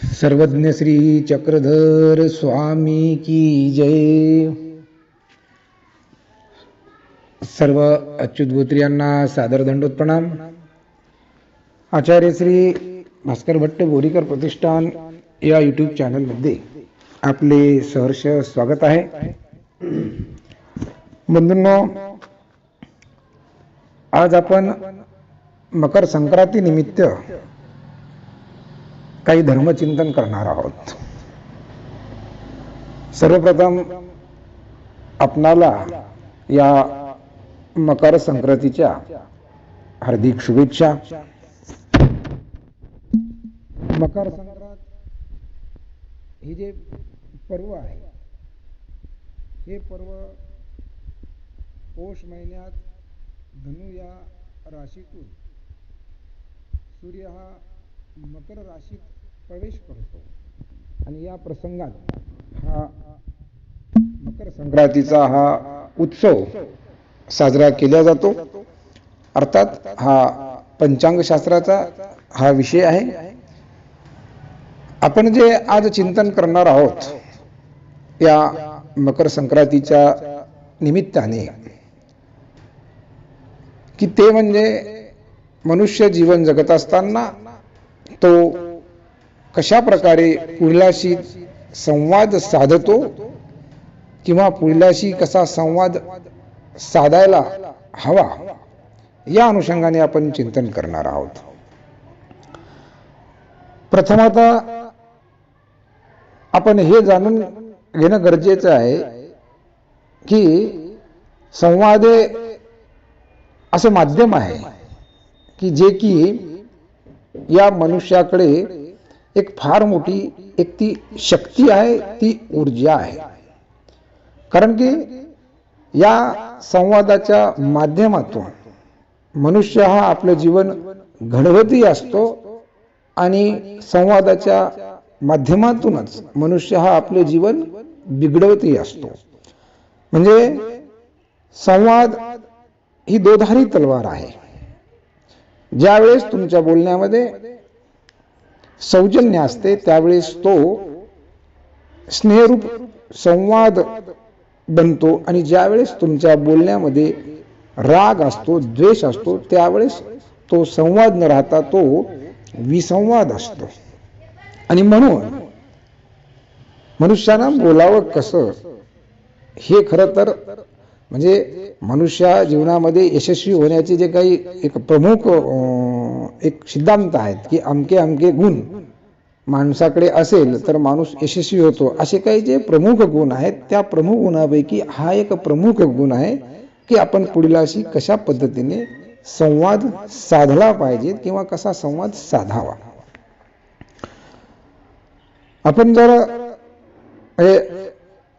सर्वज्ञ श्री चक्रधर स्वामी की जय। सर्व अच्युत गोत्री यांना सादर दंडोत प्रणाम। आचार्य श्री भास्कर भट्ट बोरीकर प्रतिष्ठान या यूट्यूब चॅनलमध्ये आपले सहर्ष स्वागत आहे। बंधूंनो आज आपण मकर संक्रांती निमित्त काही धर्मचिंतन करणार आहोत. सर्वप्रथम आपणाला या मकर संक्रांतीच्या हार्दिक शुभेच्छा. मकर संक्रांत हे जे पर्व आहे हे पर्व पौष महिन्यात धनु या राशीतून सूर्य हा मकर राशीत प्रवेश करतो. आणि या प्रसंगात हा मकर संक्रांतीचा हा उत्सव साजरा केला जातो. अर्थात हा पंचांगशास्त्राचा हा विषय आहे. आपण जे आज चिंतन करणार आहोत या मकर संक्रांतीच्या निमित्ताने की ते म्हणजे मनुष्य जीवन जगत असताना तो कशा प्रकारे पुढल्याशी संवाद साधतो किंवा पुढल्याशी कसा संवाद साधायला हवा या अनुषंगाने आपण चिंतन करणार आहोत. प्रथमतः आपण हे जाणून घेणं गरजेचं आहे की संवाद असं माध्यम आहे की जे की या मनुष्याकडे एक फार मोठी एक ती शक्ती आहे ती ऊर्जा आहे. कारण की या संवादाच्या माध्यमातून मनुष्य हा आपलं जीवन घडवतही असतो आणि संवादाच्या माध्यमातूनच मनुष्य हा आपलं जीवन बिघडवतही असतो. म्हणजे संवाद ही दोधारी तलवार आहे. ज्यावेळेस तुमच्या बोलण्यामध्ये सौजन्य असते त्यावेळेस तो स्नेहरूप संवाद बनतो आणि ज्यावेळेस तुमच्या बोलण्यामध्ये राग असतो द्वेष असतो त्यावेळेस तो संवाद न राहता तो विसंवाद असतो. आणि म्हणून मनुष्यानं बोलावं कसं? हे खरं तर म्हणजे मनुष्या जीवनामध्ये यशस्वी होण्याचे जे काही एक प्रमुख एक सिद्धांत आहेत की अमके अमके गुण. माणसाकडे असेल तर माणूस यशस्वी होतो. असे काही जे प्रमुख गुण आहेत त्या प्रमुख गुणापैकी हा एक प्रमुख गुण आहे की आपण पुढीलाशी कशा पद्धतीने संवाद साधला पाहिजे किंवा कसा संवाद साधावा. आपण जर हे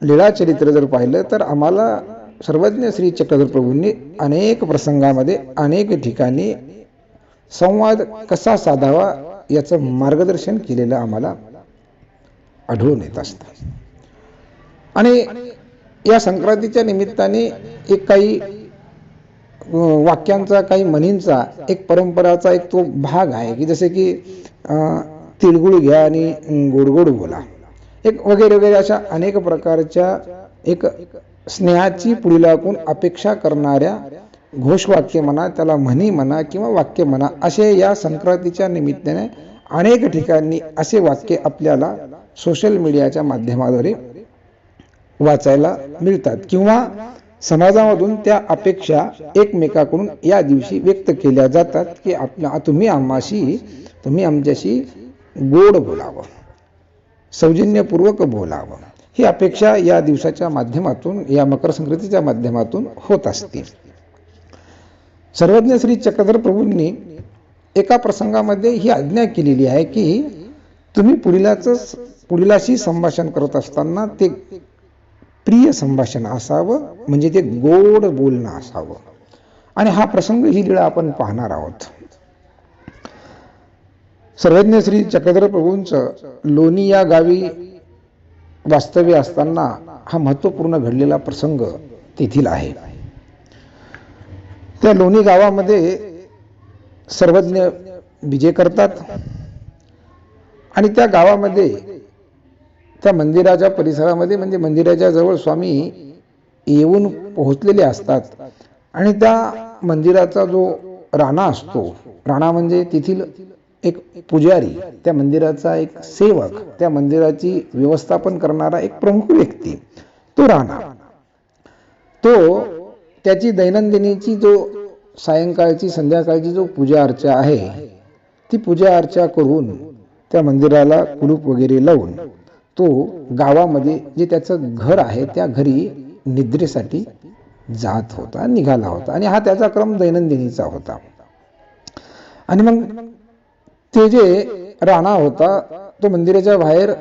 लीळा चरित्र जर पाहिलं तर आम्हाला सर्वज्ञ श्री चक्रधर प्रभूंनी अनेक प्रसंगामध्ये अनेक ठिकाणी संवाद कसा साधावा याचं मार्गदर्शन केलेलं आम्हाला आढळून येत असतं. आणि या संक्रांतीच्या निमित्ताने एक काही वाक्यांचा काही म्हणींचा एक परंपराचा एक तो भाग आहे की जसे की तिळगुळ घ्या आणि गोडगोड बोला. एक वगैरे वगैरे अशा अनेक प्रकारच्या एक स्नेहाची पुढीलाकून अपेक्षा करणाऱ्या घोषवाक्य म्हणा त्याला म्हणी म्हणा किंवा वाक्य म्हणा असे या संक्रांतीच्या निमित्ताने अनेक ठिकाणी असे वाक्य आपल्याला सोशल मीडियाच्या माध्यमाद्वारे वाचायला मिळतात किंवा समाजामधून त्या अपेक्षा एकमेकाकडून या दिवशी व्यक्त केल्या जातात की आपल्या तुम्ही आम्हाशी तुम्ही आमच्याशी गोड बोलावं सौजन्यपूर्वक बोलावं. ही अपेक्षा या दिवसाच्या माध्यमातून या मकर संक्रांतीच्या माध्यमातून होत असते. सर्वज्ञ श्री चक्रधर प्रभूंनी एका प्रसंगामध्ये ही आज्ञा केलेली आहे की तुम्ही पुढीलाच पुढीलाशी संभाषण करत असताना ते प्रिय संभाषण असावं म्हणजे ते गोड बोलणं असावं. आणि हा प्रसंग ही लीळा आपण पाहणार आहोत. सर्वज्ञ श्री चक्रधर प्रभूंचं लोणी या गावी वास्तव्य असताना हा महत्त्वपूर्ण घडलेला प्रसंग तेथील आहे. त्या लोणी गावामध्ये सर्वज्ञ विजय करतात. आणि त्या गावामध्ये त्या मंदिराच्या परिसरामध्ये म्हणजे मंदिराच्या जवळ स्वामी येऊन पोहोचलेले असतात. आणि त्या मंदिराचा जो राणा असतो राणा म्हणजे तेथील एक पुजारी त्या मंदिराचा एक सेवक त्या मंदिराची व्यवस्थापन करणारा एक प्रमुख व्यक्ती तो राणा. तो त्याची दैनंदिनीची जो सायंकाळची संध्याकाळची जो पूजा अर्चा आहे ती पूजा अर्चा करून त्या मंदिराला कुलूप वगैरे लावून तो गावामध्ये जे त्याचं घर आहे त्या घरी निद्रेसाठी जात होता निघाला होता. आणि हा त्याचा क्रम दैनंदिनीचा होता. आणि मग ते जे राणा होता तो मंदिराच्या बाहेर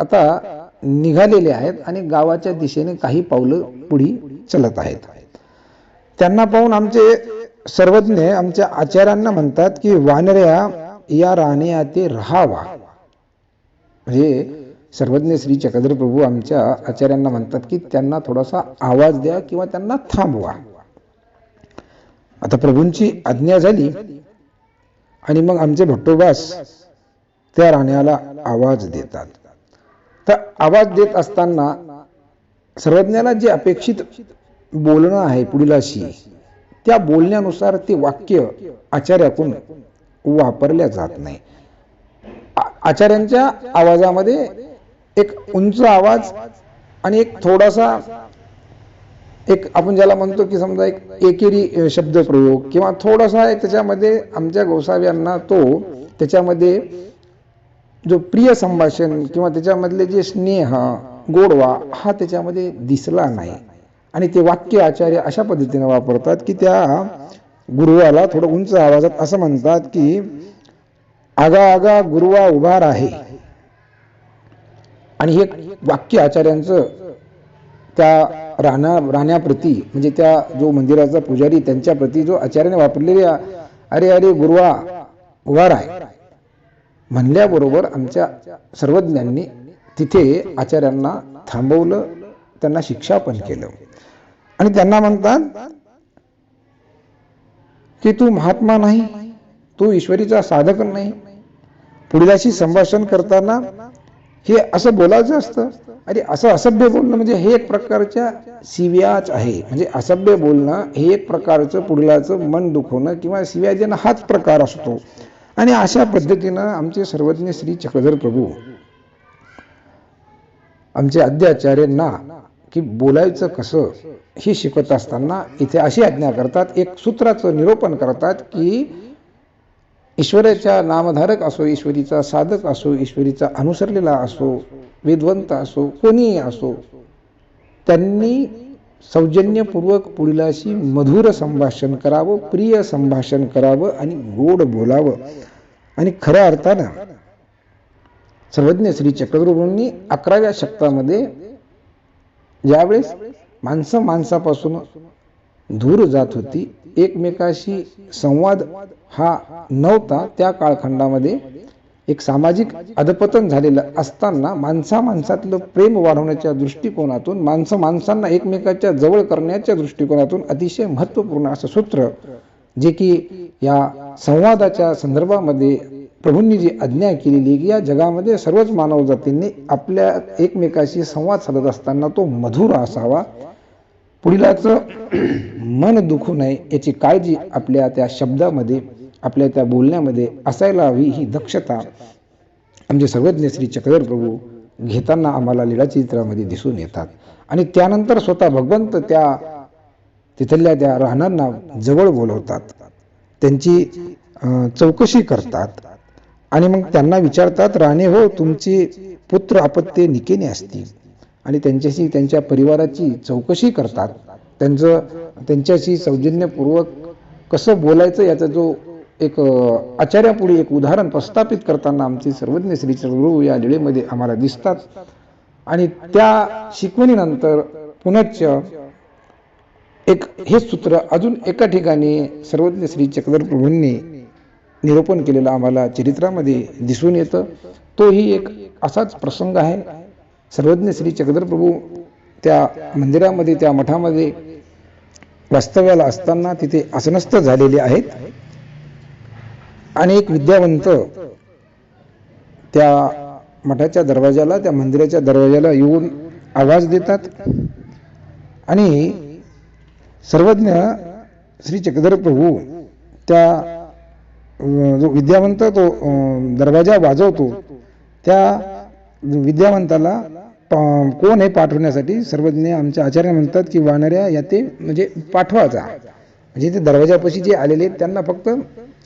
आता निघालेले आहेत आणि गावाच्या दिशेने काही पावलं पुढे चलत आहेत. त्यांना पाहून आमचे सर्वज्ञ आमच्या आचार्यांना म्हणतात की वानऱ्या या राण्या ते राहावा. म्हणजे सर्वज्ञ श्री चक्रधर प्रभू आमच्या आचार्यांना म्हणतात की त्यांना थोडासा आवाज द्या किंवा त्यांना थांबवा. आता प्रभूंची आज्ञा झाली आणि मग आमचे भट्टोबास त्या राण्याला आवाज देतात. तर आवाज देत असताना सर्वज्ञाला जे अपेक्षित बोलणं आहे पुढीलाशी. त्या बोलण्यानुसार ते वाक्य आचार्याकडून वापरल्या जात नाही. आचार्यांच्या आवाजामध्ये एक उंच आवाज आणि एक थोडासा एक आपण ज्याला म्हणतो की समजा एक एकेरी शब्द प्रयोग किंवा थोडासा एक त्याच्यामध्ये आमच्या गोसाव्यांना तो त्याच्यामध्ये जो प्रिय संभाषण किंवा त्याच्यामधले जे स्नेह गोडवा हा त्याच्यामध्ये दिसला नाही. आणि ते वाक्य आचार्य अशा पद्धतीने वापरतात की त्या गुरुवाला थोडं उंच आवाजात असं म्हणतात की आगा आगा गुरुवा उभार आहे आणि हे वाक्य आचार्यांचं त्या राणा राण्याप्रती म्हणजे त्या जो मंदिराचा पुजारी त्यांच्याप्रती जो आचार्याने वापरलेली अरे अरे गुरुवा उभार आहे म्हणल्याबरोबर आमच्या सर्वज्ञांनी तिथे आचार्यांना थांबवलं त्यांना शिक्षा पण केलं. आणि त्यांना म्हणतात की तू महात्मा नाही तू ईश्वरीचा साधक नाही. पुढल्याशी संभाषण करताना हे असं बोलायचं असतं. अरे असं असभ्य बोलणं म्हणजे हे एक प्रकारच्या सिव्याच आहे. म्हणजे असभ्य बोलणं हे एक प्रकारचं पुढल्याचं मन दुखवणं किंवा शिव्या देणं हाच प्रकार असतो. आणि अशा पद्धतीनं आमचे सर्वज्ञ श्री चक्रधर प्रभू आमचे आद्याचार्यांना की बोलायचं कसं हे शिकत असताना इथे अशी आज्ञा करतात एक सूत्राचं निरोपण करतात की ईश्वराच्या नामधारक असो ईश्वरीचा साधक असो ईश्वरीचा अनुसरलेला असो विद्वंत असो कोणीही असो त्यांनी सौजन्यपूर्वक पुढीलाशी मधुर संभाषण करावं प्रिय संभाषण करावं आणि गोड बोलावं. आणि खऱ्या अर्थानं सर्वज्ञ श्री चक्रवर्तींनी अकराव्या शतकामध्ये ज्यावेळेस माणसं माणसापासून दूर जात होती एकमेकाशी संवाद हा नव्हता त्या काळखंडामध्ये एक सामाजिक अधपतन झालेलं असताना माणसा माणसातलं प्रेम वाढवण्याच्या दृष्टिकोनातून माणसं माणसांना एकमेकाच्या जवळ करण्याच्या दृष्टिकोनातून अतिशय महत्त्वपूर्ण असं सूत्र जे की या संवादाच्या संदर्भामध्ये प्रभूंनी जी आज्ञा केलेली की या जगामध्ये सर्वच मानव जातींनी आपल्या एकमेकाशी संवाद साधत असताना तो मधुर असावा. पुढीलाचं मन दुखू नये याची काळजी आपल्या त्या शब्दामध्ये आपल्या त्या बोलण्यामध्ये असायला हवी ही दक्षता आमचे सर्वज्ञ श्री चक्रधर प्रभू घेताना आम्हाला लीला चित्रामध्ये दिसून येतात. आणि त्यानंतर स्वतः भगवंत त्या तिथल्या त्या राहणांना जवळ बोलवतात. त्यांची चौकशी करतात. आणि मग त्यांना विचारतात राणे हो तुमचे पुत्र अपत्य निकेने असतील. आणि त्यांच्याशी त्यांच्या परिवाराची चौकशी करतात. त्यांचं त्यांच्याशी सौजन्यपूर्वक कसं बोलायचं याचा जो एक आचार्यापुढे एक उदाहरण प्रस्थापित करताना आमचे सर्वज्ञ श्री चरगुरु या लिळेमध्ये आम्हाला दिसतात. आणि त्या शिकवणीनंतर पुनश्च एक हे सूत्र अजून एका ठिकाणी सर्वज्ञ श्री चक्रधर प्रभूंनी निरूपण केलेलं आम्हाला चरित्रामध्ये दिसून येतं. तोही एक असाच प्रसंग आहे. सर्वज्ञ श्री चक्रधर प्रभू त्या मंदिरामध्ये त्या मठामध्ये वास्तव्याला असताना तिथे आसनस्थ झालेले आहेत. आणि एक विद्यावंत त्या मठाच्या दरवाजाला त्या मंदिराच्या दरवाजाला येऊन आवाज देतात. आणि सर्वज्ञ श्री चक्रधर प्रभू त्या जो विद्यावंत तो दरवाजा वाजवतो त्या विद्यावंताला कोण आहे पाठवण्यासाठी सर्वज्ञ आमच्या आचार्य म्हणतात की वानऱ्या या ते म्हणजे पाठवाचा म्हणजे ते दरवाजापाशी जे आलेले आहेत त्यांना फक्त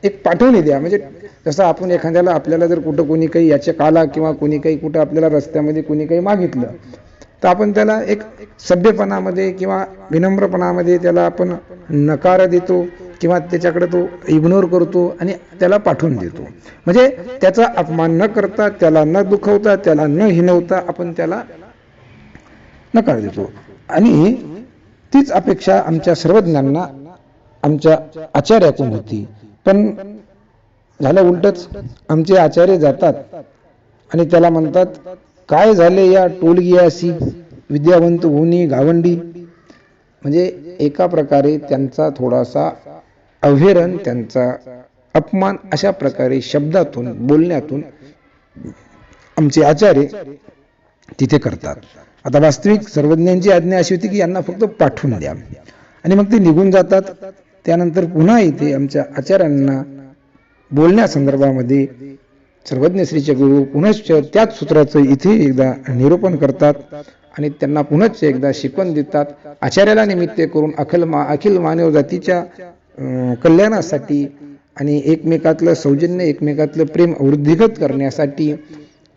एक पाठवणी द्या. म्हणजे जसं आपण एखाद्याला आपल्याला जर कुठं कोणी काही याच्या काला किंवा कोणी काही कुठं आपल्याला रस्त्यामध्ये कोणी काही मागितलं तर आपण त्याला एक सभ्यपणामध्ये किंवा विनम्रपणामध्ये त्याला आपण नकार देतो किंवा त्याच्याकडे तो इग्नोर करतो आणि त्याला पाठवून देतो. म्हणजे त्याचा अपमान न करता त्याला न दुखवता त्याला न हिनवता आपण त्याला नकार देतो. आणि तीच अपेक्षा आमच्या सर्वज्ञांना आमच्या आचार्यातून होती. पण झालं उलटच आमचे आचार्य जातात आणि त्याला म्हणतात काय झाले या टोलगियासी विद्यावंत होनी गावंडी? म्हणजे एका प्रकारे त्यांचा थोडासा अवहेरण त्यांचा अपमान अशा प्रकारे शब्दातून बोलण्यातून आमचे आचार्य तिथे करतात. आता वास्तविक सर्वज्ञांची आज्ञा अशी होती की यांना फक्त पाठवून द्या. आणि मग ते निघून जातात. त्यानंतर पुन्हा इथे आमच्या आचार्यांना बोलण्यासंदर्भामध्ये सर्वज्ञ श्रीचे गुरु पुनश्च त्याच सूत्राचं इथे एकदा निरूपण करतात आणि त्यांना पुनश्च एकदा शिकवण देतात. आचार्याला निमित्त करून अखिल मा अखिल मानव जातीच्या कल्याणासाठी आणि एकमेकातलं सौजन्य एकमेकातलं प्रेम वृद्धिगत करण्यासाठी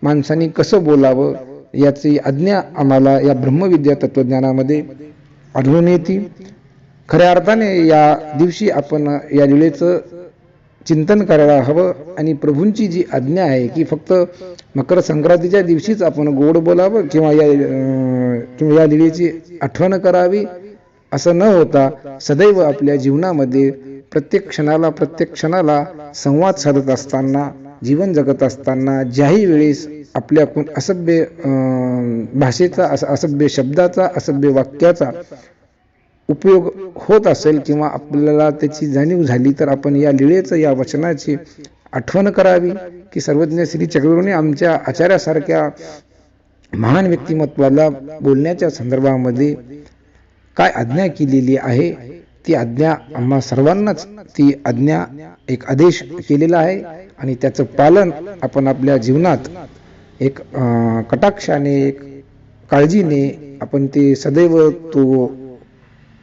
माणसाने कसं बोलावं याची आज्ञा आम्हाला या ब्रह्मविद्या तत्वज्ञानामध्ये आढळून येते. खऱ्या अर्थाने या दिवशी आपण या लिळेचं चिंतन करायला हवं. आणि प्रभूंची जी आज्ञा आहे की फक्त मकर संक्रांतीच्या दिवशीच आपण गोड बोलावं किंवा या किंवा या लिळेची आठवण करावी असं न होता सदैव आपल्या जीवनामध्ये प्रत्येक क्षणाला प्रत्येक क्षणाला संवाद साधत असताना जीवन जगत असताना ज्याही वेळेस आपल्याकडून असभ्य अं, भाषेचा अस- असभ्य शब्दाचा असभ्य वाक्याचा उपयोग होत असेल किंवा आपल्याला त्याची जाणीव झाली तर आपण या लिळेचं या वचनाची आठवण करावी की सर्वज्ञ श्री चक्रवर्णी आमच्या आचार्यासारख्या महान व्यक्तिमत्वाला बोलण्याच्या संदर्भामध्ये काय आज्ञा केलेली आहे? ती आज्ञा आम्हा सर्वांनाच ती आज्ञा एक आदेश केलेला आहे आणि त्याचं पालन आपण आपल्या जीवनात एक कटाक्षाने एक काळजीने आपण ते सदैव तो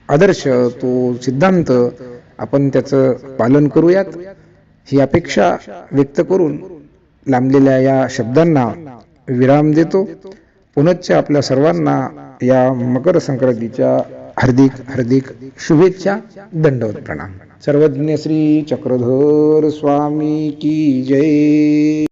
आदर्श तो सिद्धांत आपण त्याचं पालन करूयात. ही अपेक्षा व्यक्त करून लांबलेल्या या शब्दांना विराम देतो. पुनश्च आपल्या सर्वांना या मकर संक्रांतीच्या हार्दिक हार्दिक शुभेच्छा दंडवत प्रणाम. सर्वज्ञ श्री चक्रधर स्वामी की जय.